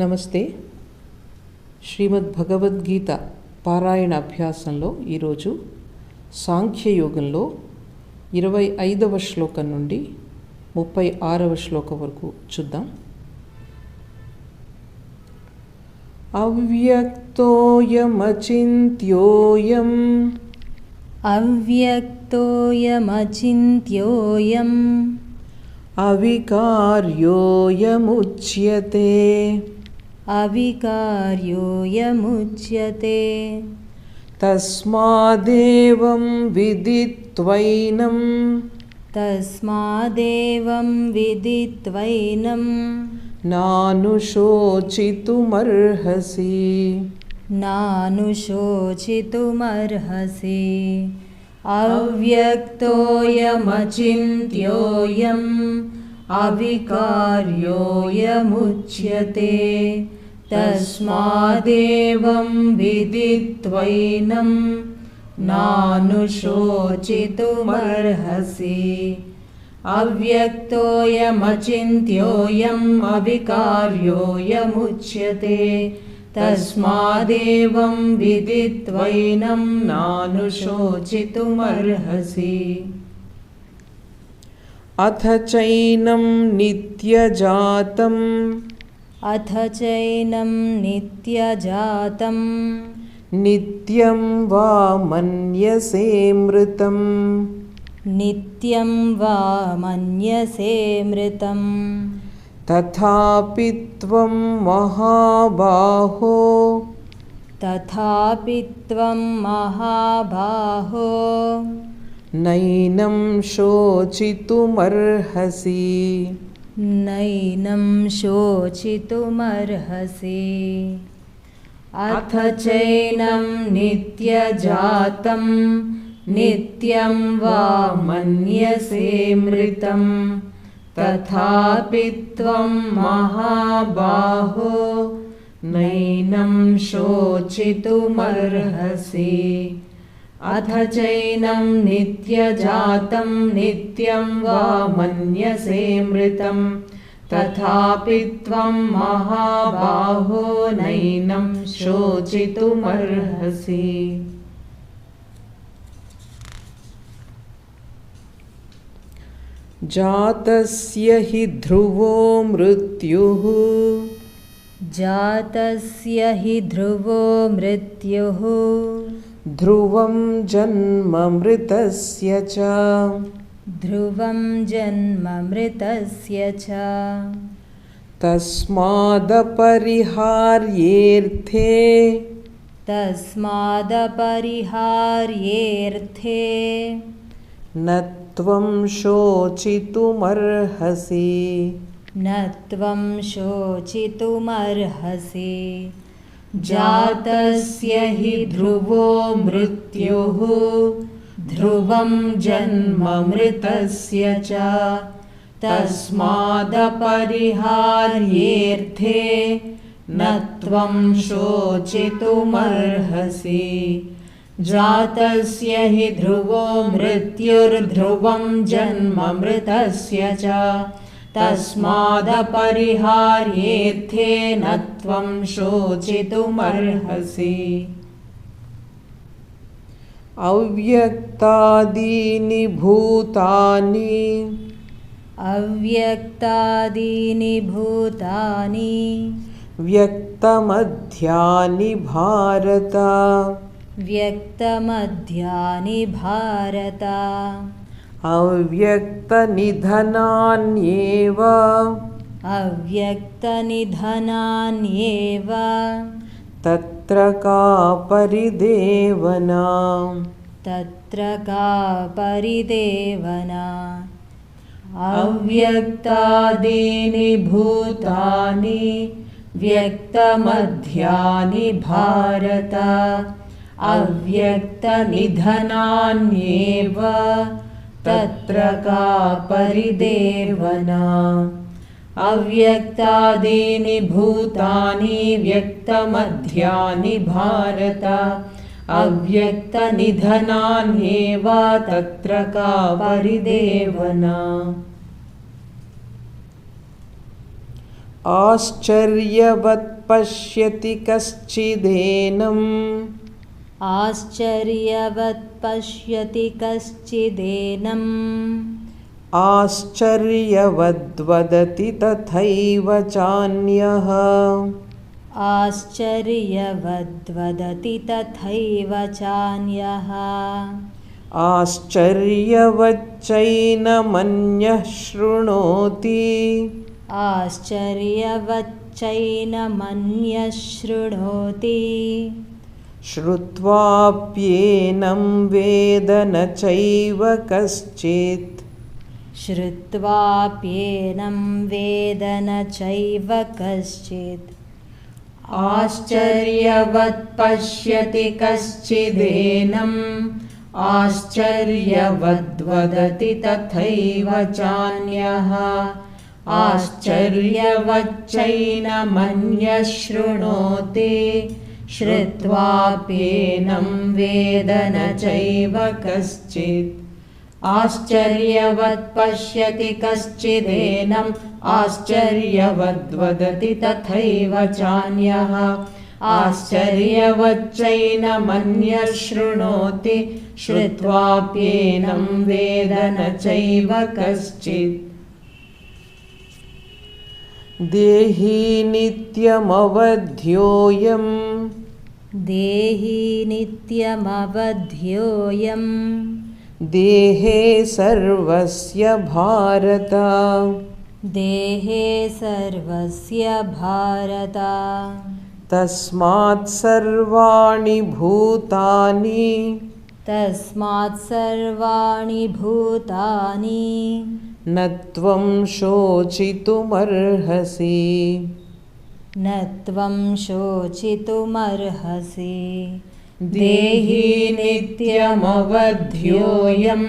నమస్తే. శ్రీమద్ భగవద్గీత పారాయణ అభ్యాసంలో ఈరోజు సాంఖ్యయోగంలో ఇరవై ఐదవ శ్లోకం నుండి ముప్పై ఆరవ శ్లోకం వరకు చూద్దాం. అవ్యక్తోయమచింత్యోయం అవ్యక్తోయమచింత్యోయం అవికార్యోయముచ్యతే अविकार्योऽयमुच्यते तस्मादेवं विदित्वैनं। तस्मादेवं विदित्वैनं। नानुशोचितुमर्हसि नानुशोचितुमर्हसि अव्यक्तोऽयमचिन्त्योऽयम्। अविकार्योऽयमुच्यते। तस्मादेवं विदित्वैनं नानुशोचितुमर्हसि। अव्यक्तोऽयमचिन्त्योऽयम् अविकार्योऽयमुच्यते। तस्मादेवं विदित्वैनं नानुशोचितुमर्हसि। अथ चैनं नित्यजातम्। अथ चैनं नित्यजातं नित्यं वा मन्यसे मृतम्। नित्यं वा मन्यसे मृतम्। तथापि त्वं महाबाहो। तथापि त्वं महाबाहो। नैनं शोचितुमर्हसि। नैनं शोचितुमर्हसि। अथ चैनं नित्यजातं नित्यं वा मन्यसे मृतं। तथापि त्वं महाबाहो नैनं शोचितुमर्हसि। अथ चैनं नित्यजातं नित्यं वा मन्यसे मृतं। तथापि त्वं महाबाहो नैनं शोचितुमर्हसि। जातस्य हि ध्रुवो मृत्युः। जातस्य हि ध्रुवो मृत्युः। ध्रुवं जन्ममृतस्य च। ध्रुवं जन्ममृतस्य च। तस्मादपरिहार्येऽर्थे तस्मादपरिहार्येऽर्थे न त्वं शोचितुमर्हसि। न त्वं शोचितुमर्हसि। जातस्य हि ध्रुवो मृत्युः, ध्रुवं जन्म मृतस्य च। तस्मादपरिहार्येऽर्थे न त्वं शोचितुमर्हसि। जातस्य हि ध्रुवो मृत्युर्ध्रुवं जन्म मृतस्य च। तस्मादपरिहार्येऽर्थे न त्वं शोचितुमर्हसि। अव्यक्तादीनि भूतानि। अव्यक्तादीनि भूतानि। व्यक्तमध्यानि भारता। व्यक्तमध्यानि भारत। अव्यक्तनिधनान्येव। अव्यक्तनिधनान्येव। तत्र का परिदेवना? तत्र का परिदेवना? अव्यक्तादीनि भूतानि व्यक्तमध्यानि भारत। अव्यक्तनिधनान्येव। तत्र का परिदेवना अव्यक्तादीनि भूतानि व्यक्तमध्यानि भारत। अव्यक्तनिधनान्येव तत्र का परिदेवना आश्चर्यवत् पश्यति कश्चिदेनम् आश्चर्यवत् पश्यति कश्चिदेनम् आश्चर्यवद्वदति तथैव चान्यः आश्चर्यवद्वदति तथैव चान्यः आश्चर्यवच्चैनमन्यः शृणोति आश्चर्यवच्चैनमन्यः शृणोति श्रुत्वाप्येनं वेद न चैव कश्चित्। श्रुत्वाप्येनं वेद न चैव कश्चित्। आश्चर्यवत् पश्यति कश्चिदेनम् आश्चर्यवद्वदति तथैव चान्यः। आश्चर्यवच्चैनमन्यः शृणोति श्रुत्वाप्येनं वेद न चैव कश्चित् आश्चर्यवत् पश्यति कश्चिदेनम् आश्चर्यवद्वदति तथैव चान्यः आश्चर्यवच्चैनमन्यः शृणोति श्रुत्वाप्येनं वेद न चैव कश्चित् देही नित्यमवध्योऽयम् देही नित्यमवध्योऽयम्। देहे सर्वस्य भारत। देहे सर्वस्य भारत। तस्मात् सर्वाणि भूतानि। तस्मात् सर्वाणि भूतानि। न त्वं शोचितुमर्हसि। न त्वं शोचितुमर्हसि। देहि नित्यमवध्योऽयं।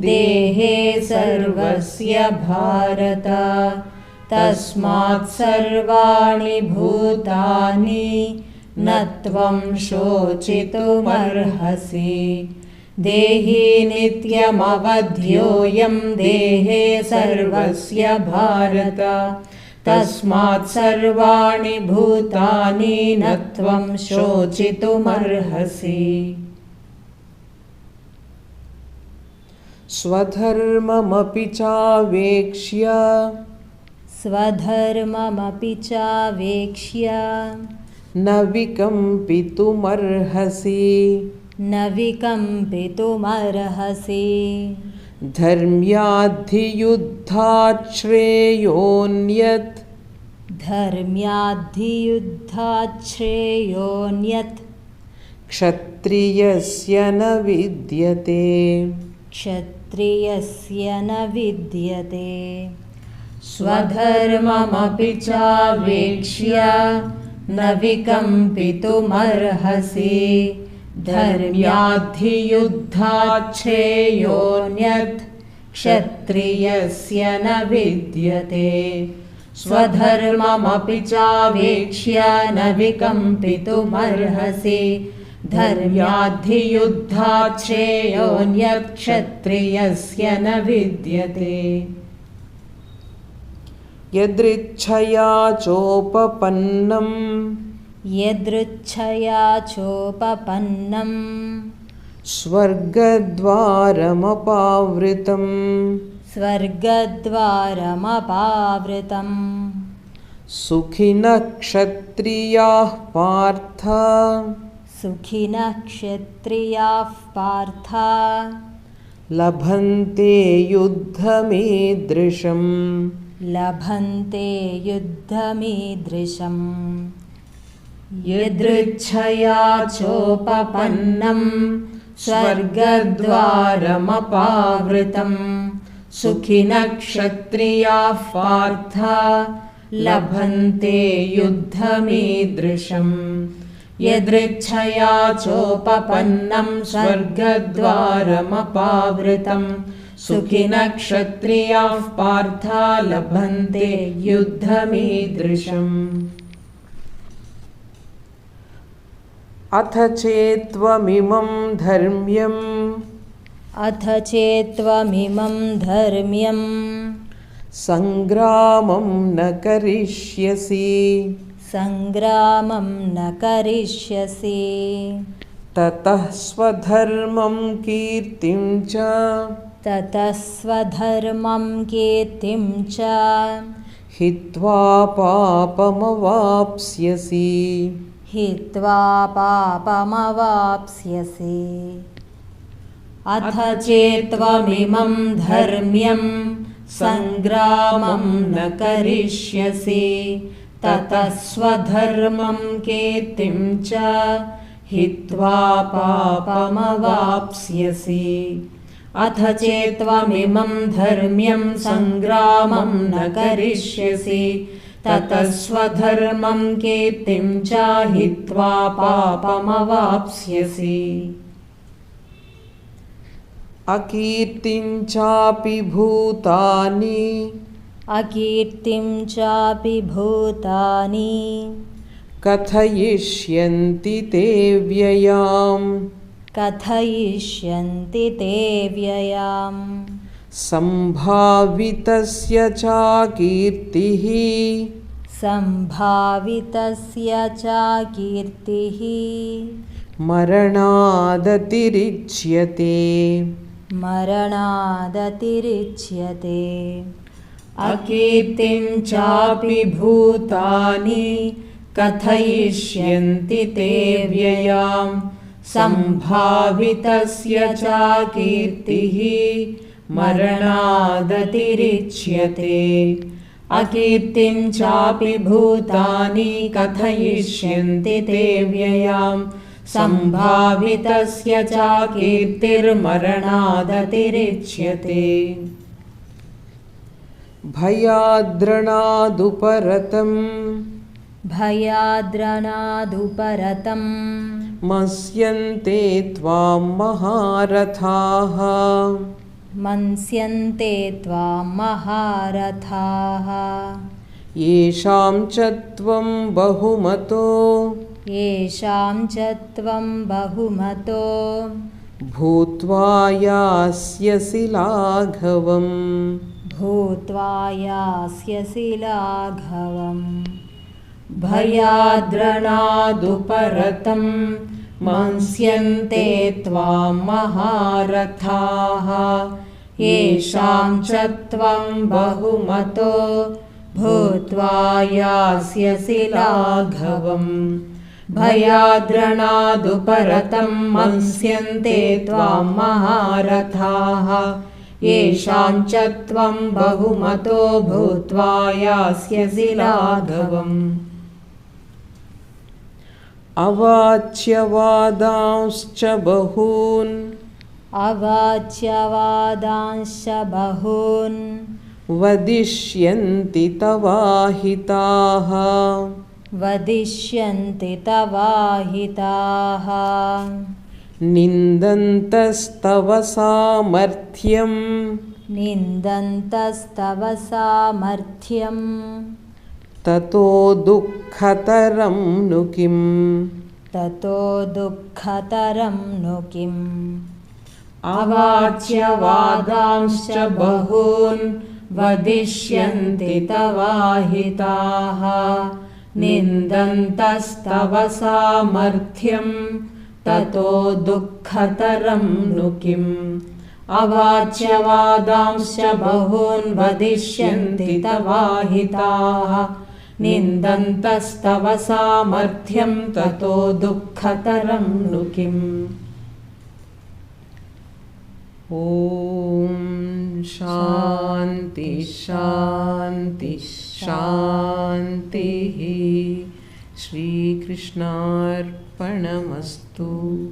देहे सर्वस्य भारत। तस्मात् सर्वाणि भूतानि न त्वं शोचितुमर्हसि। देहि नित्यमवध्योऽयं। देहे सर्वस्य भारत। तस्मात् सर्वाणि भूतानि न त्वं शोचितुमर्हसि। स्वधर्ममपि चावेक्ष्य। स्वधर्ममपि चावेक्ष्य। न विकम्पितुमर्हसि। न विकम्पितुमर्हसि। धर्म्याद्धियुद्धाच्छ्रेयोऽन्यत् धर्म्याद्धियुद्धाच्छ्रेयोऽन्यत् क्षत्रियस्य न विद्यते। क्षत्रियस्य न विद्यते। स्वधर्ममपि चावेक्ष्य न विकम्पितुमर्हसि धर्म्याद्धियुद्धाच्छ्रेयोऽन्यत् क्षत्रियस्य न विद्यते। स्वधर्ममपि चावेक्ष्य न विकम्पितुमर्हसि। धर्म्याद्धियुद्धाच्छ्रेयोऽन्यत् क्षत्रियस्य न विद्यते। यदृच्छया चोपपन्नम् यदृच्छया चोपपन्नम्। स्वर्गद्वारमपावृतम्। स्वर्गद्वारमपावृतम्। सुखिनः क्षत्रियाः पार्थ। सुखिनः क्षत्रियाः पार्थ। लभन्ते युद्धमीदृशम्। लभन्ते युद्धमीदृशम्। यदृच्छया चोपपन्नं स्वर्गद्वारमपावृतं सुखिनक्षत्रियाः पार्थ लभन्ते युद्धमीदृशम् यदृच्छया चोपपन्नं स्वर्गद्वारमपावृतं सुखिनक्षत्रियाः पार्था लभन्ते युद्धमीदृशम् अथ चेत्त्वमिमं धर्म्यम्। अथ चेत्त्वमिमं धर्म्यं सङ्ग्रामं न करिष्यसि। सङ्ग्रामं न करिष्यसि। ततः स्वधर्मं कीर्तिं च। ततः स्वधर्मं कीर्तिं च। हित्वा पापमवाप्स्यसि। हित्वा पापमवाप्स्यसि। अथ चेत्त्वमिमं धर्म्यं सङ्ग्रामं न करिष्यसि। ततः स्वधर्मं कीर्तिं च हित्वा पापमवाप्स्यसि। अथ चेत्त्वमिमं धर्म्यं सङ्ग्रामं न करिष्यसि। ततः स्वधर्मं कीर्तिं च हित्वा पापमवाप्स्यसि। अकीर्तिं चापि भूतानि। अकीर्तिं चापि भूतानि। कथयिष्यन्ति ते व्ययाम्। कथयिष्यन्ति ते व्ययाम्। सम्भावितस्य च सम्भावितस्य च कीर्तिः मरणादतिरिच्यते। मरणादतिरिच्यते। अकीर्तिं चापि भूतानि कथयिष्यन्ति ते व्ययाम् सम्भावितस्य च कीर्तिः मरणादतिरिच्यते अकीर्तिं चापि भूतानि कथयिष्यन्ति ते व्ययाम् सम्भावितस्य च कीर्तिर्मरणादतिरिच्यते भयाद्रणादुपरतम्। भयाद्रणादुपरतम्। मस्यन्ते त्वां महारथाः। मन्स्यन्ते त्वां महारथाः। येषां च त्वं बहुमतो। येषां च त्वं बहुमतो। भूत्वा यास्यसि लाघवम्। भूत्वा यास्यसि लाघवम्। भयाद्रणादुपरतं मंस्यन्ते त्वां महारथाः। येषां च त्वं बहुमतो भूत्वा यास्यसि लाघवम्। भयाद्रणादुपरतं मंस्यन्ते त्वां महारथाः। येषां च त्वं बहुमतो भूत्वा यास्यसि लाघवम्। अवाच्यवादांश्च बहून्। अवाच्यवादांश्च बहून्। वदिष्यन्ति तवाहिताः। वदिष्यन्ति तवाहिताः। निन्दन्तस्तव सामर्थ्यम्। निन्दन्तस्तव सामर्थ्यम् ततो दुःखतरं नु किम्? ततो दुःखतरं नु किम्? अवाच्यवादांश्च बहून् वदिष्यन्ति तवाहिताः निन्दन्तस्तव सामर्थ्यम् ततो दुःखतरं नु किम्? अवाच्यवादांश्च बहून् वदिष्यन्ति तवाहिताः निन्दन्तस्तव सामर्थ्यं ततो दुःखतरं नु किम्? ॐ शान्ति शान्ति शान्तिः। श्रीकृष्णार्पणमस्तु।